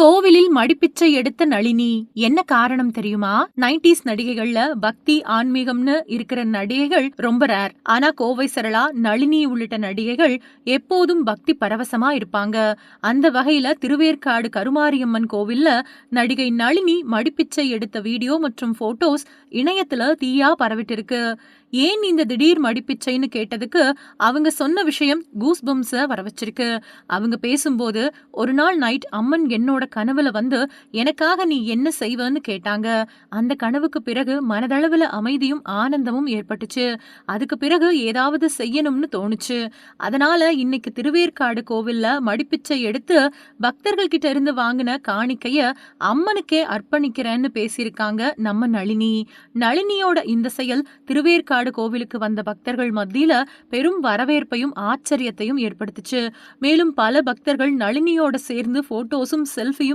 கோவிலில் மடிப்பிச்சை எடுத்த நளினி என்ன காரணம் தெரியுமா? நைன்டிஸ் நடிகைகள்ல பக்தி ஆன்மீகம்னு இருக்கிற நடிகைகள் ரொம்ப ரேர் ஆனா கோவை சரளா நளினி உள்ளிட்ட நடிகைகள் எப்போதும் பக்தி பரவசமா இருப்பாங்க. அந்த வகையில திருவேற்காடு கருமாரியம்மன் கோவில்ல நடிகை நளினி மடிப்பிச்சை எடுத்த வீடியோ மற்றும் போட்டோஸ் இணையத்துல தீயா பரவிட்டு இருக்கு ஏன் இந்த திடீர் மடிப்பிச்சைன்னு கேட்டதுக்கு அவங்க சொன்ன விஷயம் கூஸ் பம்ஸ வர வச்சிருக்கு. அவங்க பேசும்போது ஒரு நாள் நைட் அம்மன் என்னோட கனவுல வந்து எனக்காக நீ என்ன செய்வன்னு கேட்டாங்க. அந்த கனவுக்கு பிறகு மனதளவுல அமைதியும் ஆனந்தமும் ஏற்பட்டுச்சு. அதுக்கு பிறகு ஏதாவது செய்யணும்னு தோணுச்சு. அதனால இன்னைக்கு திருவேற்காடு கோவில்ல மடிப்பிச்சை எடுத்து பக்தர்கள் கிட்ட இருந்து வாங்கின காணிக்கைய அம்மனுக்கே அர்ப்பணிக்கிறேன்னு பேசியிருக்காங்க நம்ம நளினி. நளினியோட இந்த செயல் திருவேற்காடு கோவிலுக்கு வந்த பக்தர்கள் மத்தியில பெரும் வரவேற்பையும் ஆச்சரியத்தையும் ஏற்படுத்துச்சு. மேலும் பல பக்தர்கள் நளினியோட சேர்ந்து போட்டோஸும் செல்ஃபி